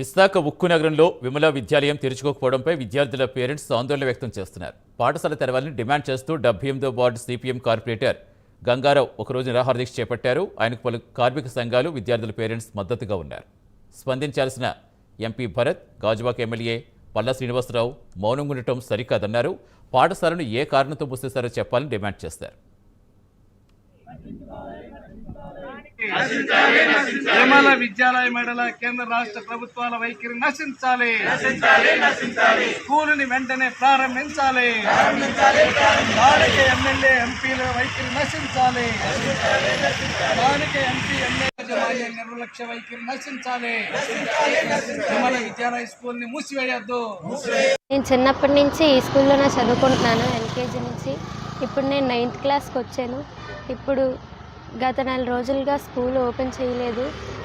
విశాఖ ఉక్కు నగరంలో విమల విద్యాలయం తెరుచుకోకపోవడంపై విద్యార్థుల పేరెంట్స్ ఆందోళన వ్యక్తం చేస్తున్నారు. పాఠశాల తెరవాలని డిమాండ్ చేస్తూ డెబ్బై ఎనిమిదో వార్డు సిపిఎం కార్పొరేటర్ గంగారావు ఒకరోజు నిరాహారదీక్ష చేపట్టారు. ఆయనకు పలు కార్మిక సంఘాలు విద్యార్థుల పేరెంట్స్ మద్దతుగా ఉన్నారు. స్పందించాల్సిన ఎంపీ భరత్ గాజువాక ఎమ్మెల్యే పల్లా శ్రీనివాసరావు మౌనం ఉండటం సరికాదన్నారు. పాఠశాలను ఏ కారణంతో మూసేశారో చెప్పాలని డిమాండ్ చేశారు విమల విద్యాలయ మెడల కేంద్ర రాష్ట్ర ప్రభుత్వాల వైఖరి నశించాలి. స్కూలుని వెంటనే ప్రారంభించాలి. స్థానిక ఎమ్మెల్యే ఎంపీల వైఖరి నశించాలి. స్థానిక ఎంపీ ఎమ్మెల్యే నిర్లక్ష్య వైఖరి నశించాలి. విమల విద్యాలయ స్కూల్ని మూసివేయద్దు. నేను చిన్నప్పటి నుంచి ఈ స్కూల్లోనే చదువుకుంటున్నాను ఎల్కేజీ నుంచి. ఇప్పుడు నేను నైన్త్ క్లాస్కి వచ్చాను. ఇప్పుడు గత నెల రోజులుగా స్కూల్ ఓపెన్ చేయలేదు.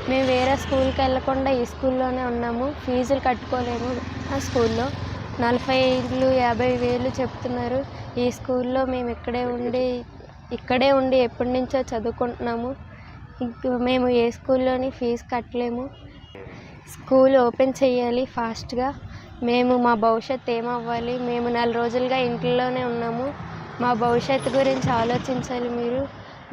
మేము వేరే స్కూల్కి వెళ్ళకుండా ఈ స్కూల్లోనే ఉన్నాము. ఫీజులు కట్టుకోలేము ఆ స్కూల్లో. నలభై ఐదులు యాభై వేలు చెప్తున్నారు. ఈ స్కూల్లో మేము ఇక్కడే ఉండి ఇక్కడే ఉండి ఎప్పటి నుంచో చదువుకుంటున్నాము. మేము ఏ స్కూల్లోని ఫీజు కట్టలేము. స్కూల్ ఓపెన్ చేయాలి ఫాస్ట్గా. మేము మా భవిష్యత్తు ఏమవ్వాలి? మేము నెల రోజులుగా ఇంట్లోనే ఉన్నాము. మా భవిష్యత్తు గురించి ఆలోచించాలి మీరు.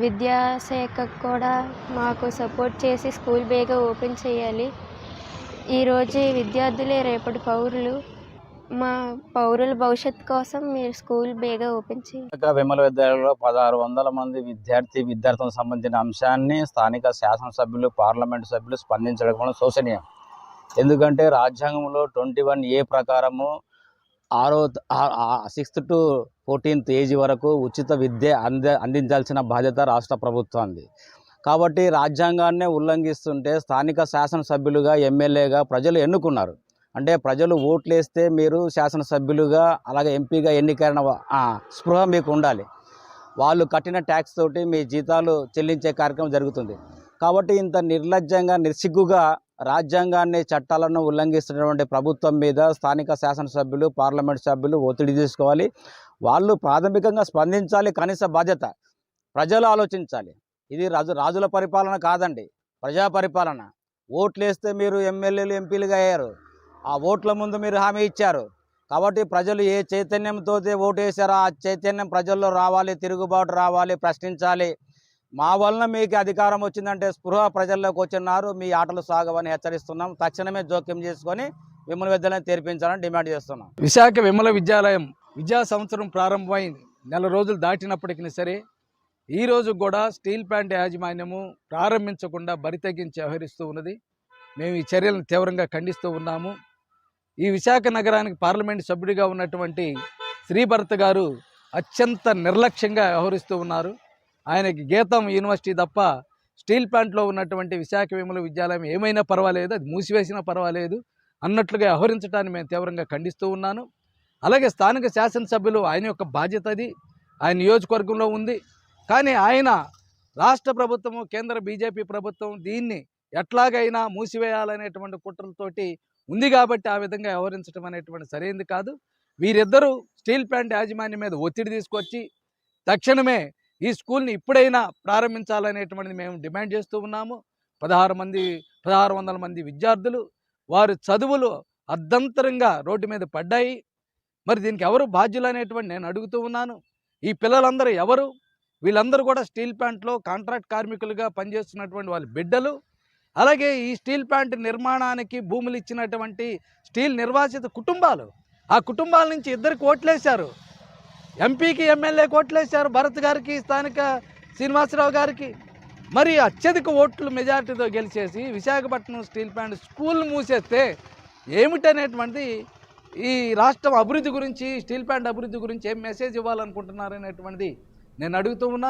విద్యాశాఖ కూడా మాకు సపోర్ట్ చేసి స్కూల్ బేగా ఓపెన్ చేయాలి. ఈరోజు విద్యార్థులే రేపటి పౌరులు. మా పౌరుల భవిష్యత్తు కోసం మీరు స్కూల్ బేగా ఓపెన్ చేయాలి విమల విద్యాలయంలో పదహారు వందల మంది విద్యార్థి విద్యార్థులకు సంబంధించిన అంశాన్ని స్థానిక శాసనసభ్యులు పార్లమెంటు సభ్యులు స్పందించడం కూడా శోచనీయం ఎందుకంటే రాజ్యాంగంలో ట్వంటీ వన్ ఏ ప్రకారము ఆరో సిక్స్త్ టు ఫోర్టీన్త్ ఏజ్ వరకు ఉచిత విద్య అంద అందించాల్సిన బాధ్యత రాష్ట్ర ప్రభుత్వానికి కాబట్టి రాజ్యాంగాన్నే ఉల్లంఘిస్తుంటే స్థానిక శాసనసభ్యులుగా ఎమ్మెల్యేగా ప్రజలు ఎన్నుకున్నారు. అంటే ప్రజలు ఓట్లేస్తే మీరు శాసనసభ్యులుగా అలాగే ఎంపీగా ఎన్నికైన స్పృహ మీకు ఉండాలి. వాళ్ళు కట్టిన ట్యాక్స్ తోటి మీ జీతాలు చెల్లించే కార్యక్రమం జరుగుతుంది. కాబట్టి ఇంత నిర్లజ్జంగా నిర్సిగ్గుగా రాజ్యాంగాన్ని చట్టాలను ఉల్లంఘిస్తున్నటువంటి ప్రభుత్వం మీద స్థానిక శాసనసభ్యులు పార్లమెంట్ సభ్యులు ఒత్తిడి తీసుకోవాలి. వాళ్ళు ప్రాథమికంగా స్పందించాలి కనీస బాధ్యత. ప్రజలు ఆలోచించాలి. ఇది రాజు రాజుల పరిపాలన కాదండి ప్రజా పరిపాలన. ఓట్లు వేస్తే మీరు ఎమ్మెల్యేలు ఎంపీలుగా అయ్యారు. ఆ ఓట్ల ముందు మీరు హామీ ఇచ్చారు. కాబట్టి ప్రజలు ఏ చైతన్యంతో ఓటు వేశారో ఆ చైతన్యం ప్రజల్లో రావాలి తిరుగుబాటు రావాలి ప్రశ్నించాలి. మా వలన మీకు అధికారం వచ్చిందంటే స్పృహ ప్రజల్లోకి వచ్చిన్నారు మీ ఆటలు సాగవని హెచ్చరిస్తున్నాం. తక్షణమే జోక్యం చేసుకొని విమల విద్యాలయం తెరిపించాలని డిమాండ్ చేస్తున్నాం. విశాఖ విమల విద్యాలయం విద్యా సంవత్సరం ప్రారంభమైంది నెల రోజులు దాటినప్పటికీ సరే ఈరోజు కూడా స్టీల్ ప్లాంట్ యాజమాన్యము ప్రారంభించకుండా బరితెగించి వ్యవహరిస్తూ ఉన్నది. మేము ఈ చర్యలను తీవ్రంగా ఖండిస్తూ ఉన్నాము. ఈ విశాఖ నగరానికి పార్లమెంట్ సభ్యుడిగా ఉన్నటువంటి శ్రీభరత్ గారు అత్యంత నిర్లక్ష్యంగా వ్యవహరిస్తూ ఉన్నారు. ఆయనకి గీతం యూనివర్సిటీ తప్ప స్టీల్ ప్లాంట్లో ఉన్నటువంటి విశాఖ విమల విద్యాలయం ఏమైనా పర్వాలేదు అది మూసివేసినా పర్వాలేదు అన్నట్లుగా వ్యవహరించడాన్ని మేము తీవ్రంగా ఖండిస్తూ ఉన్నాను. అలాగే స్థానిక శాసనసభ్యులు ఆయన యొక్క బాధ్యత అది ఆయన నియోజకవర్గంలో ఉంది. కానీ ఆయన రాష్ట్ర ప్రభుత్వము కేంద్ర బీజేపీ ప్రభుత్వం దీన్ని ఎట్లాగైనా మూసివేయాలనేటువంటి కుట్రలతోటి ఉంది కాబట్టి ఆ విధంగా వ్యవహరించడం అనేటువంటి సరైనది కాదు. వీరిద్దరూ స్టీల్ ప్లాంట్ యాజమాన్యం మీద ఒత్తిడి తీసుకొచ్చి తక్షణమే ఈ స్కూల్ని ఇప్పుడైనా ప్రారంభించాలనేటువంటిది మేము డిమాండ్ చేస్తూ ఉన్నాము. పదహారు మంది పదహారు వందల మంది విద్యార్థులు వారి చదువులు అర్ధంతరంగా రోడ్డు మీద పడ్డాయి. మరి దీనికి ఎవరు బాధ్యులు అనేటువంటి నేను అడుగుతూ ఉన్నాను. ఈ పిల్లలందరూ ఎవరు? వీళ్ళందరూ కూడా స్టీల్ ప్లాంట్లో కాంట్రాక్ట్ కార్మికులుగా పనిచేస్తున్నటువంటి వాళ్ళ బిడ్డలు. అలాగే ఈ స్టీల్ ప్లాంట్ నిర్మాణానికి భూములు ఇచ్చినటువంటి స్టీల్ నిర్వాసిత కుటుంబాలు. ఆ కుటుంబాల నుంచి ఇద్దరికి ఓట్లేశారు. ఎంపీకి ఎమ్మెల్యే ఓట్లేశారు భరత్ గారికి స్థానిక శ్రీనివాసరావు గారికి. మరి అత్యధిక ఓట్లు మెజారిటీతో గెలిచేసి విశాఖపట్నం స్టీల్ ప్లాంట్ స్కూల్ మూసేస్తే ఏమిటనేటువంటిది ఈ రాష్ట్రం అభివృద్ధి గురించి స్టీల్ ప్లాంట్ అభివృద్ధి గురించి ఏం మెసేజ్ ఇవ్వాలనుకుంటున్నారనేటువంటిది నేను అడుగుతూ ఉన్నాను.